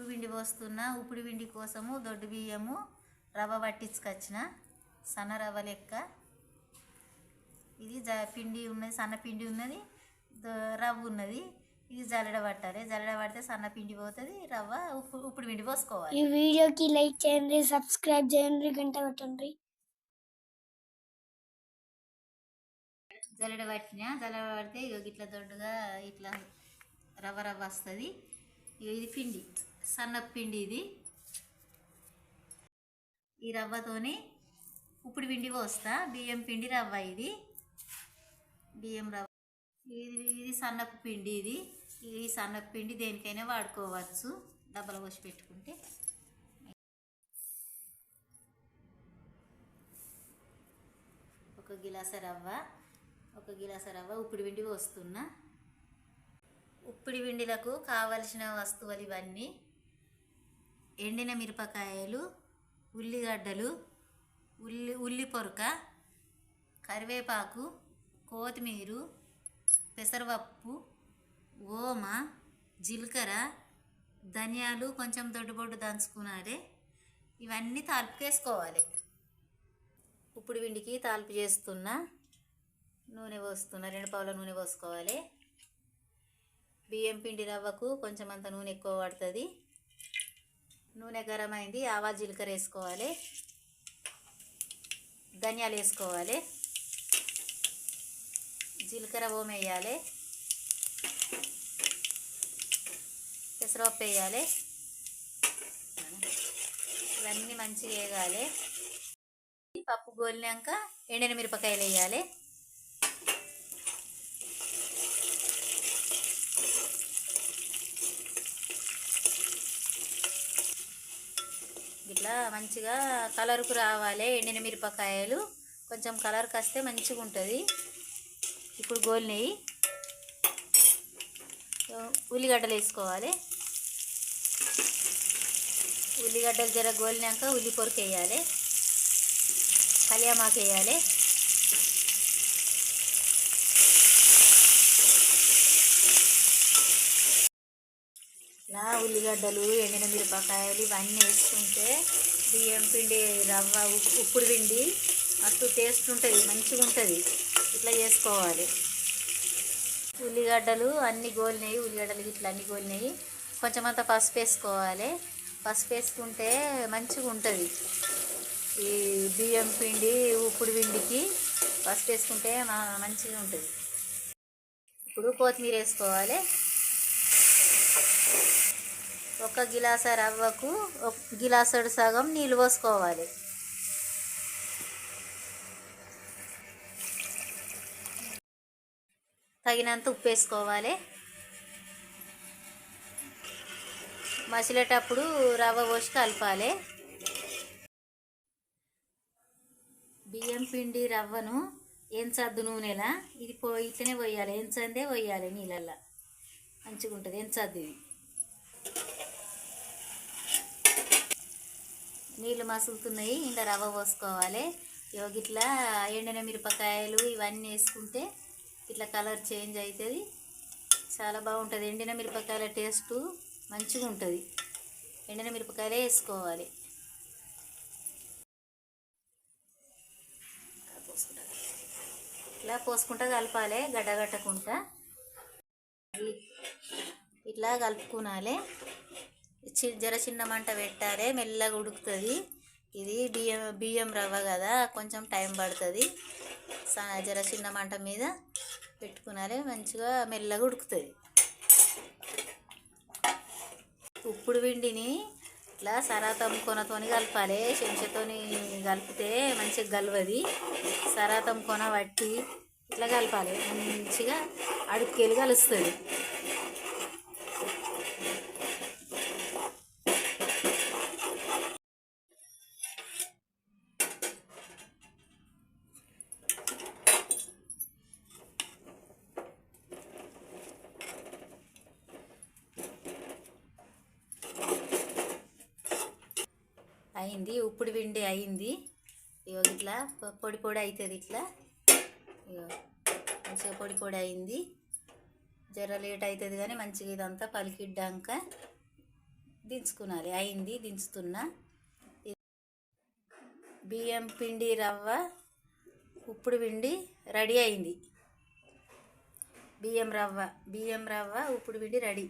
ఉప్పుడు పిండి పోస్తున్నా ఉప్పుడు పిండి కోసము దొడ్డు బియ్యము రవ్వ పట్టించుకొచ్చిన. సన్న రవ్వ లెక్క. ఇది జ పిండి ఉన్నది సన్న పిండి ఉన్నది రవ్వ ఉన్నది. ఇది జల్లెడ పట్టాలి. జల్లెడ పడితే సన్న పిండి పోతుంది రవ్వ ఉప్పు ఉప్పుడు పిండి పోసుకోవాలి. ఈ వీడియోకి లైక్ చేయండి సబ్స్క్రైబ్ చేయండి గంట పెట్టండి జల్లెడ పట్టిన జల్లెడ పడితే ఇక ఇట్లా దొడ్డుగా ఇట్లా రవ్వ రవ్వ వస్తుంది. ఇది పిండి సన్నపిండి ఇది. ఈ రవ్వతోని ఉప్పుడు పిండి పోస్తా బియ్యం పిండి రవ్వ ఇది. బియ్యం రవ్వ. ఇది ఇది సన్నపు పిండి ఇది. ఈ సన్నపు పిండి దేనికైనా వాడుకోవచ్చు డబ్బలు పోసి పెట్టుకుంటే. ఒక గిలాస రవ్వ ఒక గిలాస రవ్వ ఉప్పుడు పిండి పోస్తున్నా. ఉప్పిడి పిండిలకు కావలసిన వస్తువులు ఇవన్నీ. ఎండిన మిరపకాయలు ఉల్లిగడ్డలు ఉల్లి ఉల్లి పొరక కరివేపాకు కొత్తిమీర పెసరపప్పు ఓమ జీలకర్ర ధనియాలు కొంచెం దొడ్డుబొడ్డు దంచుకున్నారే. ఇవన్నీ తాలిపుకేసుకోవాలి ఉప్పుడు పిండికి తాలిపు చేస్తున్నా నూనె పోస్తున్నా రెండు పావుల నూనె పోసుకోవాలి. బియ్యం పిండి రవ్వకు కొంచెం అంత నూనె ఎక్కువ పడుతుంది. నూనె గరం అయింది ఆవా జీలకర్ర వేసుకోవాలి. ధనియాలు వేసుకోవాలి. జీలకర్ర ఓమ వేయాలి. పెసరపప్పు వేయాలి. ఇవన్నీ మంచిగా వేయాలి పప్పు గోలినాక ఎండిన మిరపకాయలు వేయాలి. ఇట్లా మంచిగా కలర్కు రావాలి ఎండిన మిరపకాయలు. కొంచెం కలర్కి వస్తే మంచిగా ఉంటుంది ఇప్పుడు గోలినవి ఉల్లిగడ్డలు వేసుకోవాలి. ఉల్లిగడ్డలు జర గోలినాక ఉల్లి పొరకు వేయాలి కలియామాకు వేయాలి. ఇలా ఉల్లిగడ్డలు ఎండిన మిరపకాయలు ఇవన్నీ వేసుకుంటే బియ్యం పిండి రవ్వ ఉప్పు ఉప్పుడు పిండి మస్తు టేస్ట్ ఉంటుంది మంచిగా ఉంటుంది. ఇట్లా చేసుకోవాలి. ఉల్లిగడ్డలు అన్ని గోలినాయి ఉల్లిగడ్డలు ఇట్లా అన్ని గోలినాయి. కొంచెం అంత పసుపు వేసుకోవాలి. పసుపు వేసుకుంటే మంచిగా ఉంటుంది. ఈ బియ్యం పిండి ఉప్పుడు పిండికి పసుపు వేసుకుంటే మంచిగా ఉంటుంది. ఇప్పుడు కొత్తిమీర వేసుకోవాలి. ఒక గిలాస రవ్వకు ఒక గిలాసడు సగం నీళ్ళు పోసుకోవాలి. తగినంత ఉప్పు వేసుకోవాలి. మసిలేటప్పుడు రవ్వ పోసి కలపాలి. బియ్యం పిండి రవ్వను ఎంచద్దు నూనెలా? ఇది పో ఇట్లనే పోయాలి. ఎంచందే పోయాలి నీళ్ళల్లో. మంచిగా ఉంటుంది ఎంచద్దు. ఇది నీళ్ళు మసులుతున్నాయి ఇంకా రవ్వ పోసుకోవాలి. ఇగో ఇట్లా ఎండిన మిరపకాయలు ఇవన్నీ వేసుకుంటే ఇట్లా కలర్ చేంజ్ అవుతుంది చాలా బాగుంటుంది. ఎండిన మిరపకాయల టేస్ట్ మంచిగా ఉంటుంది. ఎండిన మిరపకాయలే వేసుకోవాలి. ఇట్లా పోసుకుంటా కలపాలి గడ్డగట్టకుంటా ఇట్లా కలుపుకునాలి జర చిన్న మంట పెట్టాలి మెల్లగా ఉడుకుతుంది. ఇది బియ్యం బియ్యం రవ్వ కదా కొంచెం టైం పడుతుంది. జర చిన్న మంట మీద పెట్టుకున్నారే మంచిగా మెల్లగా ఉడుకుతుంది. ఉప్పుడు పిండిని ఇట్లా సరాతం కొనతోని కలపాలి చెంచతోని కలిపితే మంచిగా కలవది సరాతం కొన పట్టి ఇట్లా కలపాలి మంచిగా అడుక్కెళ్ళి కలుస్తుంది. అయింది ఉప్పుడు పిండి అయింది. ఇగో ఇట్లా పొడి పొడి అవుతుంది ఇట్లా. ఇగో మంచిగా పొడి పొడి అయింది. జర లేట్ అవుతుంది కానీ మంచిగా ఇదంతా పలికిడ్డాక దించుకునాలి. అయింది దించుతున్నా. బియ్యం పిండి రవ్వ ఉప్పుడు పిండి రెడీ అయింది. బియ్యం రవ్వ బియ్యం రవ్వ ఉప్పుడు పిండి రెడీ.